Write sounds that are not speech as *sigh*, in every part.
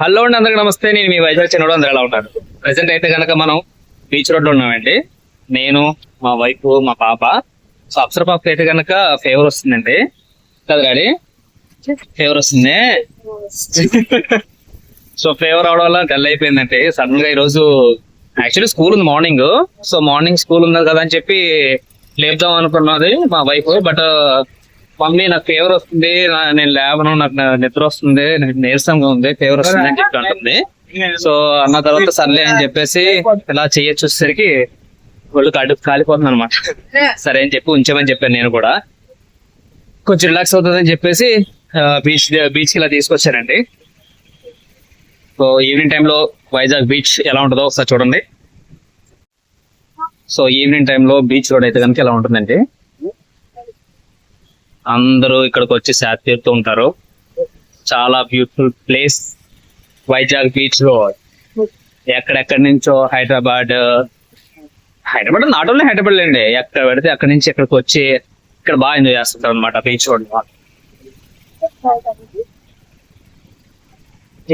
Hello అండి అందరికి నమస్తే. నేను మీ వైజాగ్ చిన్నోడు అందరూ ఎలా ఉంటారు ప్రజెంట్ అయితే కనుక మనం బీచ్ రోడ్ ఉన్నామండి. నేను మా వైఫ్ మా పాప. సో అప్సర పాపకి అయితే కనుక ఫేవర్ వస్తుందండి. కదా డాడీ ఫేవర్ వస్తుంది? సో ఫేవర్ అవడం వల్ల డల్ అయిపోయిందండి. సడన్గా ఈరోజు యాక్చువల్లీ స్కూల్ ఉంది మార్నింగ్ సో మార్నింగ్ స్కూల్ ఉంది కదా అని చెప్పి లేపుదాం అనుకున్నది మా వైఫ్. బట్ మమ్మీ నాకు ఫేవర్ వస్తుంది. నేను లేవను. నాకు నిద్ర వస్తుంది. నాకు నీరసంగా ఉంది. ఫేవర్ వస్తుంది అని చెప్పి అంటుంది. సో అన్న తర్వాత సర్లే అని చెప్పేసి ఇలా చేయొచ్చు వచ్చేసరికి ఒళ్ళు కడుపు కాలిపోతుంది అనమాట సరే అని చెప్పి ఉంచామని చెప్పాను నేను కూడా. కొంచెం రిలాక్స్ అవుతుందని చెప్పేసి బీచ్ బీచ్ ఇలా తీసుకొచ్చానండి. సో ఈవినింగ్ టైంలో వైజాగ్ బీచ్ ఎలా ఉంటుందో ఒకసారి చూడండి. సో ఈవినింగ్ టైంలో బీచ్ రోడ్ అయితే కనుక ఎలా ఉంటుందండి? అందరూ ఇక్కడికి వచ్చి శాత తీరుతూ ఉంటారు. చాలా బ్యూటిఫుల్ ప్లేస్ వైజాగ్ బీచ్లో ఎక్కడెక్కడి నుంచో హైదరాబాద్ హైదరాబాద్ నాట్ ఓన్లీ హైదరాబాద్ అండి ఎక్కడ పెడితే అక్కడి నుంచి ఇక్కడికి వచ్చి ఇక్కడ బాగా ఎంజాయ్ చేస్తుంటారు అనమాట బీచ్ రోడ్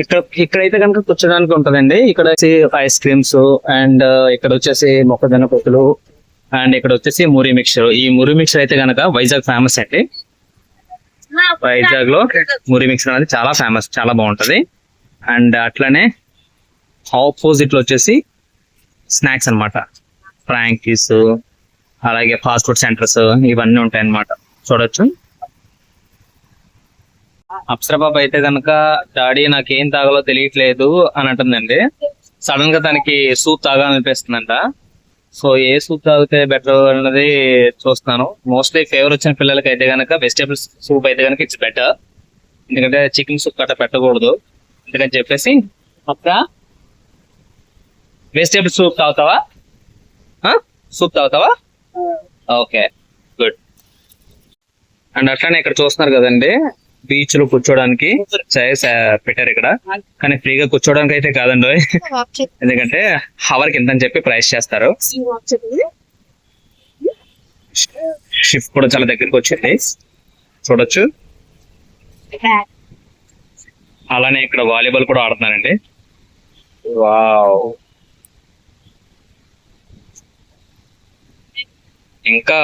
ఇక్కడ ఇక్కడైతే కనుక కూర్చోడానికి ఉంటదండి. ఇక్కడ వచ్చి ఐస్ క్రీమ్స్ అండ్ ఇక్కడ వచ్చేసి మొక్కజొన్న పొత్తులు అండ్ ఇక్కడ వచ్చేసి మురి మిక్చర్ ఈ మురి మిక్చర్ అయితే కనుక వైజాగ్ ఫేమస్ అండి. వైజాగ్లో మురి మిక్చర్ అనేది చాలా ఫేమస్ చాలా బాగుంటది. అండ్ అట్లనే ఆపోజిట్లో వచ్చేసి స్నాక్స్ అన్నమాట. ఫ్రాంకీస్ అలాగే ఫాస్ట్ ఫుడ్ సెంటర్స్ ఇవన్నీ ఉంటాయి అన్నమాట చూడొచ్చు. అప్సర బాబు అయితే కనుక డాడీ నాకేం తాగాలో తెలియట్లేదు అని అంటుందండి. సడన్గా తనకి సూప్ తాగాలనిపిస్తుందంట. సో ఏ సూప్ తాగితే బెటర్ అన్నది చూస్తున్నాను మోస్ట్లీ ఫేవర్ వచ్చిన పిల్లలకి అయితే కనుక వెజిటేబుల్స్ సూప్ అయితే కనుక ఇట్స్ బెటర్ ఎందుకంటే చికెన్ సూప్ కట్ట పెట్టకూడదు. ఎందుకని చెప్పేసి అక్క వెజిటేబుల్ సూప్ తాగుతావా? సూప్ తాగుతావా? ఓకే గుడ్ అండ్ అట్లానే ఇక్కడ చూస్తున్నారు కదండి. బీచ్లో కూర్చోడానికి చైర్స్ పెట్టారు ఇక్కడ. కానీ ఫ్రీగా కూర్చోడానికి అయితే కాదండి. ఎందుకంటే హవర్ కింద అని చెప్పి ప్రైస్ చేస్తారు. షిఫ్ట్ కూడా చాలా దగ్గరికి వచ్చింది. చూడొచ్చు. అలానే ఇక్కడ వాలీబాల్ కూడా ఆడుతున్నారండి. వావ్. ఇంకా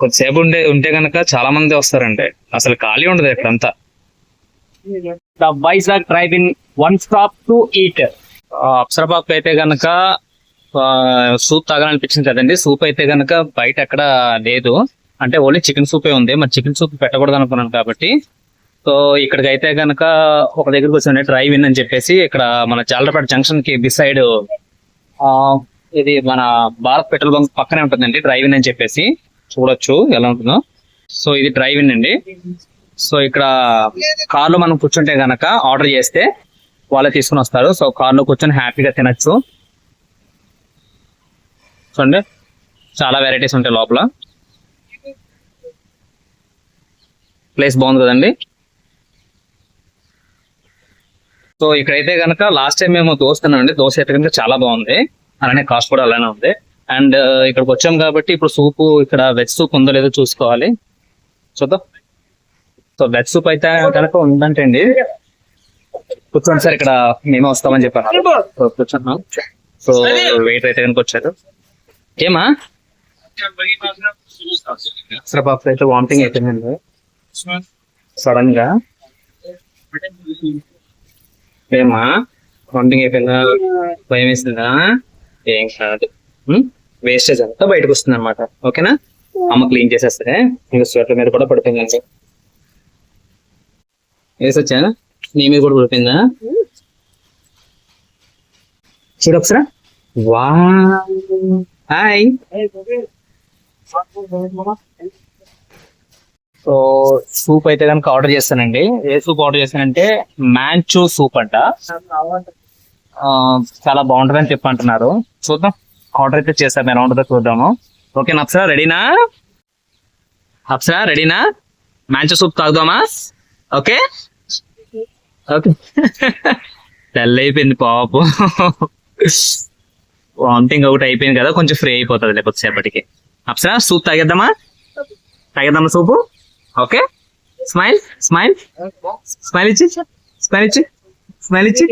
కొద్దిసేపు ఉండే ఉంటే గనక చాలా మంది వస్తారండి అసలు ఖాళీ ఉండదు ఇక్కడంతా the Vizag drive in one stop to eat అప్సరబాబు అయితే గనక సూప్ తాగాలనిపించింది కదండి. సూప్ అయితే గనక బయట ఎక్కడ లేదు. అంటే ఓన్లీ చికెన్ సూపే ఉంది. మరి చికెన్ సూప్ పెట్టకూడదు అనుకున్నాను కాబట్టి. సో ఇక్కడికి అయితే గనక ఒక దగ్గరికి వచ్చింది డ్రైవ్ ఇన్ అని చెప్పేసి ఇక్కడ మన జాలరపేట జంక్షన్కి బిసైడ్ ఇది మన భారత్ పెట్రోల్ బంక్ పక్కనే ఉంటుందండి. డ్రైవ్ ఇన్ అని చెప్పేసి. చూడొచ్చు ఎలా ఉంటుందో. సో ఇది డ్రైవ్ ఇన్ అండి. సో ఇక్కడ కార్లో మనం కూర్చుంటే గనక ఆర్డర్ చేస్తే వాళ్ళే తీసుకుని వస్తారు. సో కార్లో కూర్చొని హ్యాపీగా తినచ్చు. చూడండి. చాలా వెరైటీస్ ఉంటాయి లోపల. ప్లేస్ బాగుంది కదండి. సో ఇక్కడైతే గనక లాస్ట్ టైం మేము దోశ తిన్నామండి దోశ అయితే కనుక చాలా బాగుంది. అలానే కాస్ట్ కూడా అలానే ఉంది. అండ్ ఇక్కడికి వచ్చాం కాబట్టి ఇప్పుడు సూపు ఇక్కడ వెజ్ సూప్ ఉందో లేదో చూసుకోవాలి. చూద్దాం. సో వెజ్ సూప్ అయితే కనుక ఉందంటే అండి కూర్చోండి సార్ ఇక్కడ మేమే వస్తామని చెప్పారు. సో కూర్చున్నాం సో వెయిట్ అయితే కనుక వచ్చారు. ఏమా? అసలు పాప అయితే వామిటింగ్ అయిపోయిందండి. సడన్గా ఏమా? వామిటింగ్ అయిపోయిందా? భయం వేసిందా? ఏం కాదు. వేస్టేజ్ అంతా బయటకు వస్తుంది అనమాట ఓకేనా? అమ్మ క్లీన్ చేసేస్తే. ఇంకా స్వెటర్ మీద కూడా పడిపోయిందండి. వేసొచ్చా నీ మీద కూడా పడిపోయిందా? చూడు ఒకసారి. వా హాయ్. సో సూప్ అయితే కనుక ఆర్డర్ చేస్తానండి. ఏ సూప్ ఆర్డర్ చేస్తానంటే మ్యాంచో సూప్ అంట. చాలా బాగుంటుందని చెప్పి అంటున్నారు. చూద్దాం. ఆర్డర్ అయితే చేశాను నేను ఉంటుందో చూద్దాము. ఓకే నప్సరా రెడీనా? అప్సరా రెడీనా? మ్యాంచో సూప్ తాగుదామా? ఓకే? ఓకే. తెల్ల అయిపోయింది పాపం. వామిటింగ్ ఒకటి అయిపోయింది కదా కొంచెం ఫ్రీ అయిపోతుంది లేకపోతే సేపటికి అప్సరా సూప్ తాగేద్దామా? తాగేద్దామా soup? Okay. Smile smile. Smile ఇచ్చి స్మైల్ ఇచ్చి. స్మైల్ ఇచ్చి?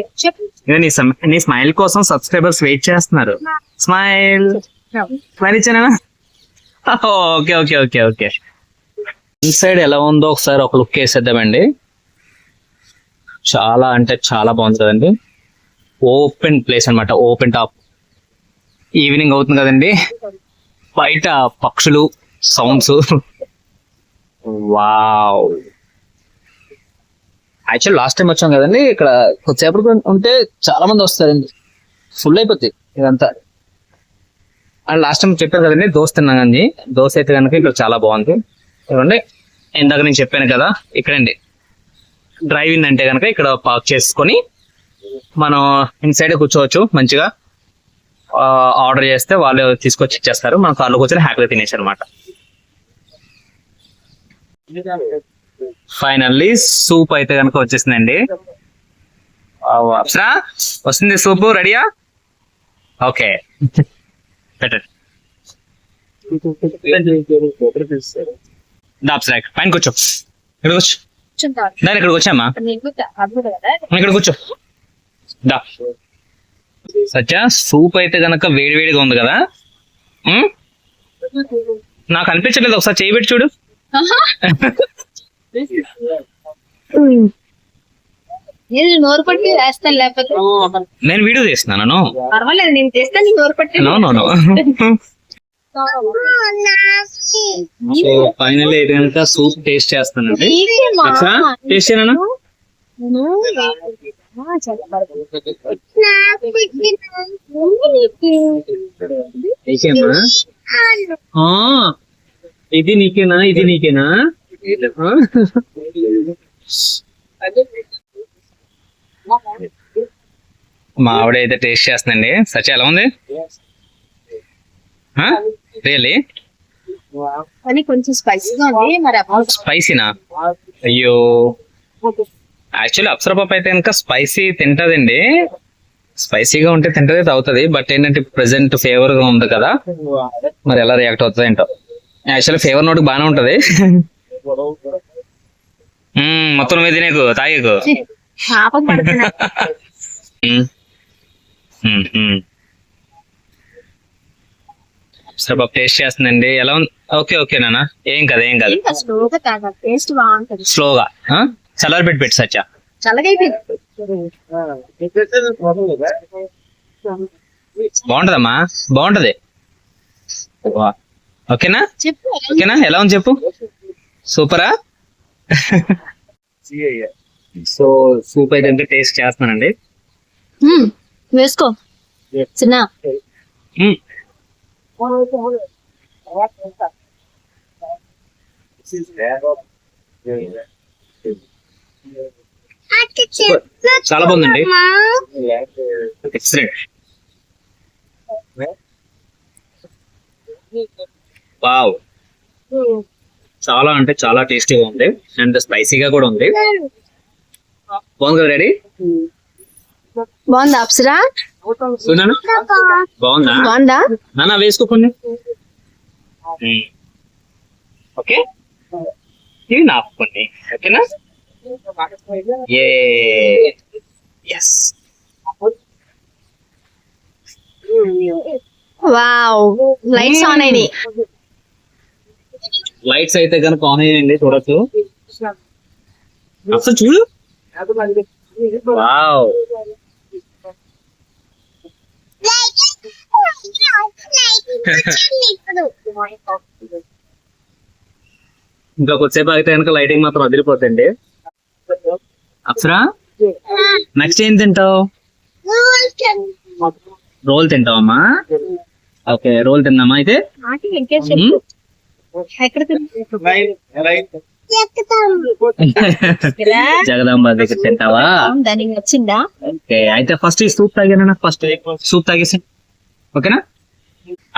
నీ నీ స్మైల్ కోసం సబ్స్క్రైబర్స్ వెయిట్ చేస్తున్నారు. Smile. Smile ఇచ్చానా? Okay okay okay okay. Inside ఎలా ఉందో ఒకసారి ఒక లుక్ వేసేద్దామండి. చాలా అంటే చాలా బాగుంది కదండి ఓపెన్ ప్లేస్ అన్నమాట ఓపెన్ టాప్ ఈవినింగ్ అవుతుంది కదండి. బయట పక్షులు sounds wow *laughs* actual last time వచ్చాం కదండి. ఇక్కడ కొద్దిసేపటికి ఉంటే చాలా మంది వస్తారండి. ఫుల్ అయిపోద్ది ఇదంతా. అండ్ లాస్ట్ టైం చెప్పాను కదండి దోశ తిన్నాను కానీ దోశ అయితే కనుక ఇక్కడ చాలా బాగుంది. చూడండి ఇందాక నేను చెప్పాను కదా ఇక్కడండి. డ్రైవ్ ఇన్ అంటే కనుక ఇక్కడ పార్క్ చేసుకొని మనం ఇన్సైడ్ కూర్చోవచ్చు మంచిగా. ఆర్డర్ చేస్తే వాళ్ళు తీసుకొచ్చి ఇచ్చేస్తారు. మనం కార్లో కూర్చొని హ్యాపీగా తినేసి అనమాట ఫైనల్లీ సూప్ అయితే కనుక వచ్చేసిందండి. అప్సరా వస్తుంది సూప్ రెడీయా ఓకే. పెట్టండి ఇక్కడ పైన కూర్చో. ఇక్కడ కూర్చో. దాని ఇక్కడికి వచ్చామా? ఇక్కడ కూర్చో. దా. సత్య సూప్ అయితే గనక వేడి వేడిగా ఉంది కదా? నాకు అనిపించలేదు ఒకసారి చేయి పెట్టి చూడు. *laughs* నేను నోరు పట్టి వేస్తాను లేకపోతే నేను వీడియో చేస్తున్నాను పర్వాలేదు నేను తెస్తే నీ నోరు పట్టి no no no. *laughs* So final కనుక సూప్ టేస్ట్ చేస్తానండి. అచ్చా టేస్ట్ చేయనా? ఇది నీకేనా? ఇది నీకేనా? మా ఆవిడ అయితే టేస్ట్ చేస్తుందండి. సచ్ ఎలా ఉంది? రియల్లీ కానీ కొంచెం స్పైసీగా ఉంది మరి అప్పుడు స్పైసీనా? అయ్యో. యాక్చువల్లీ అప్సర పప్పు అయితే కనుక స్పైసీ తింటదండి. స్పైసీగా ఉంటే తింటది అవుతుంది బట్ ఏంటంటే ప్రెసెంట్ ఫేవర్గా ఉంది కదా. మరి ఎలా రియాక్ట్ అవుతుంది ఏంటో. యాక్చువల్లీ ఫేవర్ నోట్ బాగానే ఉంటది. మొత్తం మీద నీకు తాగేకు. టేస్ట్ చేస్తుందండి. ఎలా ఉంది? ఓకే ఓకే నాన్న. ఏం కదా ఏం కాదు. టేస్ట్ బాగుంటది. స్లోగా చల్లారి పెట్టి పెట్టి సచ్చా బాగుంటదమ్మా? బాగుంటది. ఓకేనా? చెప్పు. ఓకేనా? ఎలా ఉంది చెప్పు? సూపరా? సో సూప్ అయితే టేస్ట్ చేస్తున్నానండి? మ్మ్. వేసుకో. చిన్న. చాలా బాగుందండి. ఎక్సలెంట్. వావ్. చాలా అంటే చాలా టేస్టీగా ఉంది. అండ్ స్పైసీగా కూడా ఉంది. బాగుంది కదా రెడీ బాగుందా అప్సరా? చూడాను బాగుందా? బాగుందా? నాన్న వేసుకోకండి ఓకే. ఇవి నాపుకోండి ఓకేనా? ఏ ఎస్ వావ్ లైట్స్ ఆన్ అయినాయి. లైట్స్ అయితే కనుక ఆన్ అయ్యండి చూడొచ్చు. అసలు చూడు. వావ్. ఇంకా కొద్దిసేపు అయితే కనుక లైటింగ్ మాత్రం వదిలిపోతుంది అప్సరా? నెక్స్ట్ ఏం తింటావు? రోల్ తింటావమ్మా? ఓకే రోల్ తిందామా అయితే? జగదాంబ దగ్గర తింటావా? దానికి నచ్చిందా? ఓకే అయితే ఫస్ట్ ఈ సూప్ తాగానా ఫస్ట్ సూప్ తాగేసి. ఓకేనా?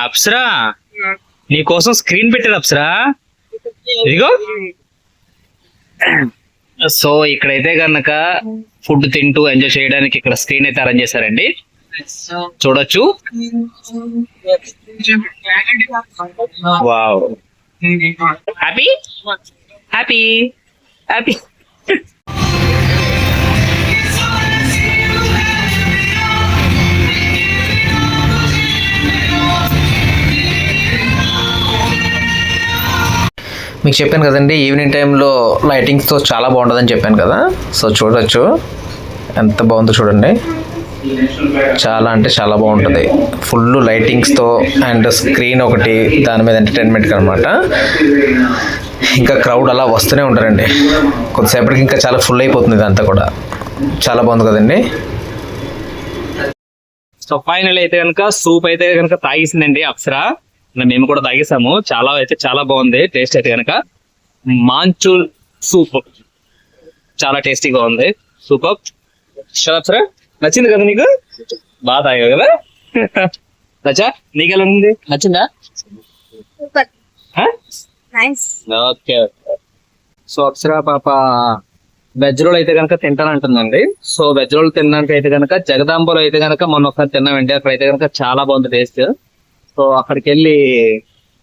అప్సరా నీ కోసం స్క్రీన్ పెట్టారు అప్సరా? ఇదిగో. సో ఇక్కడైతే కనుక ఫుడ్ తింటూ ఎంజాయ్ చేయడానికి ఇక్కడ స్క్రీన్ అయితే అరేంజ్ చేశారండి. చూడొచ్చు. Wow Happy? Happy. Happy. మీకు చెప్పాను కదండి ఈవినింగ్ టైంలో లైటింగ్స్తో చాలా బాగుంటుందని చెప్పాను కదా సో చూడవచ్చు ఎంత బాగుందో చూడండి చాలా అంటే చాలా బాగుంటుంది. ఫుల్ లైటింగ్స్తో అండ్ స్క్రీన్ ఒకటి దాని మీద ఎంటర్టైన్మెంట్ అనమాట ఇంకా క్రౌడ్ అలా వస్తూనే ఉంటారండి. కొద్దిసేపటికి ఇంకా చాలా ఫుల్ అయిపోతుంది ఇదంతా కూడా. చాలా బాగుంది కదండి. సో ఫైనల్ అయితే కనుక సూప్ అయితే కనుక తాగేసిందండి అప్సరా. మేము కూడా తాగేసాము. చాలా అయితే చాలా బాగుంది. టేస్ట్ అయితే కనుక మాంచూల్ సూప్ చాలా టేస్టీగా ఉంది. సూప్ అప్సరా నచ్చింది కదా నీకు? బాగా తాగావు కదా? నచ్చా? నీకు ఎలా ఉంది నచ్చిందా ఓకే. సో అప్సరా పాప వెజ్ రోల్ అయితే కనుక తింటానంటుందండి. సో వెజ్ రోల్ తినడానికి అయితే కనుక జగదాంబలో అయితే కనుక మొన్న ఒకసారి తిన్నామండి అక్కడ అయితే కనుక చాలా బాగుంది టేస్ట్ సో అక్కడికి వెళ్ళి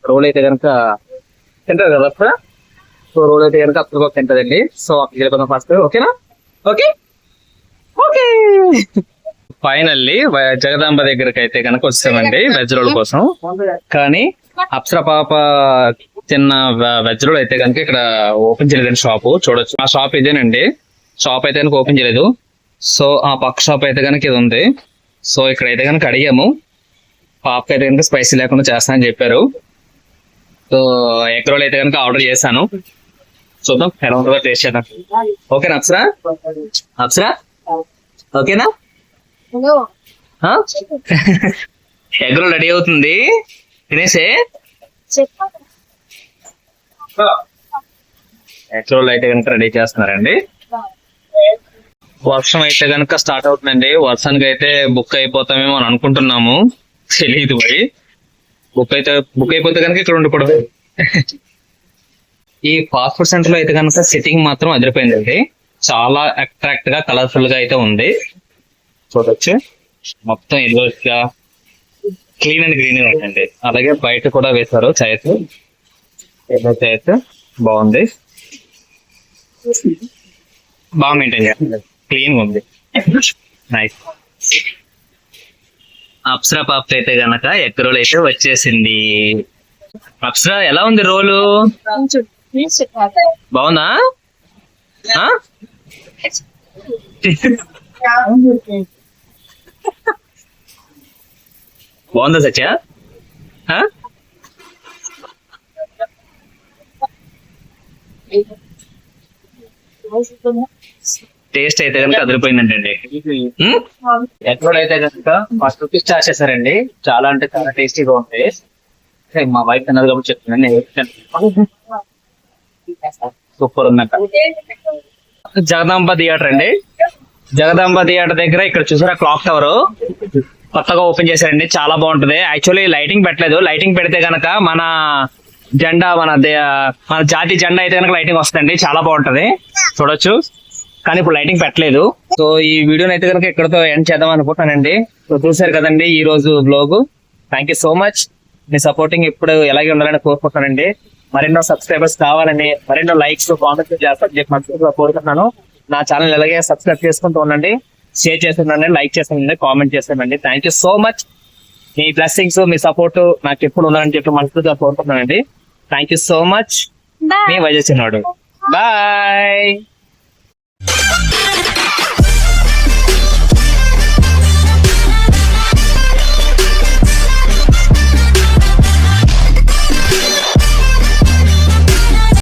రోల్ అయితే కనుక తింటారు కదా సో రోల్ అయితే కనుక అప్పుడు తింటదండి సో అక్కడికి వెళ్ళిపోదాం ఫస్ట్ ఓకేనా? ఓకే? ఓకే. ఫైనల్లీ జగదాంబ దగ్గరికి అయితే కనుక వచ్చామండి వెజ్ రోల్ కోసం. కానీ అప్సర పాప తిన్న వెజ్ రోల్ అయితే కనుక ఇక్కడ ఓపెన్ చేయలేదండి షాప్ చూడొచ్చు. ఆ షాప్ ఇదేనండి. షాప్ అయితే కనుక ఓపెన్ చేయలేదు. సో ఆ పక్క షాప్ అయితే కనుక ఇది ఉంది. సో ఇక్కడ అయితే కనుక అడిగాము పాప అయితే కనుక స్పైసీ లేకుండా చేస్తానని చెప్పారు. సో ఎగ్ రోల్ అయితే కనుక ఆర్డర్ చేశాను. చూద్దాం ఎలా ఉంటుందో టేస్ట్ చేద్దాం. ఓకేనా అప్సరా? అప్సరా? ఓకేనా? హలో. ఎగ్ రోల్ రెడీ అవుతుంది. తినేసే? చెప్పు. ఎగ్ రోల్ అయితే కనుక రెడీ చేస్తున్నారండి. వర్షం అయితే కనుక స్టార్ట్ అవుతుందండి. వర్షానికి అయితే బుక్ అయిపోతామేమో అని అనుకుంటున్నాము. తెలియదు మరి. బుక్ అయితే బుక్ అయిపోతే కనుక ఇక్కడ ఉండకూడదు ఈ ఫాస్ట్ ఫుడ్ సెంటర్లో అయితే కనుక సిట్టింగ్ మాత్రం అదిరిపోయిందండి. చాలా అట్రాక్ట్గా కలర్ఫుల్గా అయితే ఉంది. చూడొచ్చు. మొత్తం ఎల్లో గా క్లీన్ అండ్ గ్రీన్ ఉందండి. అలాగే బయట కూడా వేశారు చైర్స్. Yellow chairs. బాగుంది. బాగా మెయింటైన్ చేస్తుంది క్లీన్ ఉంది. నైస్ అప్సరా పాప అయితే గనక ఎగ్ రోల్ అయితే వచ్చేసింది. అప్సరా ఎలా ఉంది రోలు? బాగుందా? ఆ? బాగుందా సత్య? ఆ? టేస్ట్ అయితే కనుక అదిరిపోయిందంటండి? ఎగ్ రోల్ అయితే కనుక ఫస్ట్ రూపీస్ చార్జ్ చేశారండి. చాలా అంటే చాలా టేస్టీగా ఉంది మా వైఫ్ తిన్నది కాబట్టి చెప్తున్నాను. నేను సూపర్ *laughs* ఉందంట. జగదాంబ థియేటర్ అండి. జగదాంబ థియేటర్ దగ్గర ఇక్కడ చూసారా క్లాక్ టవర్? కొత్తగా ఓపెన్ చేశారండి. చాలా బాగుంటది. యాక్చువల్లీ లైటింగ్ పెట్టలేదు. లైటింగ్ పెడితే గనక మన జెండా మన మన జాతి జెండా అయితే కనుక లైటింగ్ వస్తుందండి. చాలా బాగుంటది. చూడొచ్చు. కానీ ఇప్పుడు లైటింగ్ పెట్టలేదు. సో ఈ వీడియోని అయితే కనుక ఇక్కడతో ఎండ్ చేద్దాం అనుకుంటానండి సో చూసారు కదండి ఈ రోజు blog thank you so much me supporting ఇప్పుడు ఎలాగే ఉండాలని కోరుకుంటానండి మరెన్నో సబ్స్క్రైబర్స్ కావాలని మరెన్నో లైక్స్ కామెంట్స్ చేస్తారని చెప్పి మనస్ఫూర్తిగా కోరుకుంటున్నాను. నా ఛానల్ ఎలాగే సబ్స్క్రైబ్ చేసుకుంటూ ఉండండి. షేర్ చేస్తుండండి లైక్ చేస్తుండండి కామెంట్ చేస్తుండండి. థ్యాంక్ యూ సో మచ్ మీ బ్లెస్సింగ్స్ మీ సపోర్ట్ నాకు ఎప్పుడు ఉండాలని చెప్పి మనస్ఫూర్తిగా కోరుకుంటున్నానండి. థ్యాంక్ యూ సో మచ్ మీ బాయ్ వజసినోడు బాయ్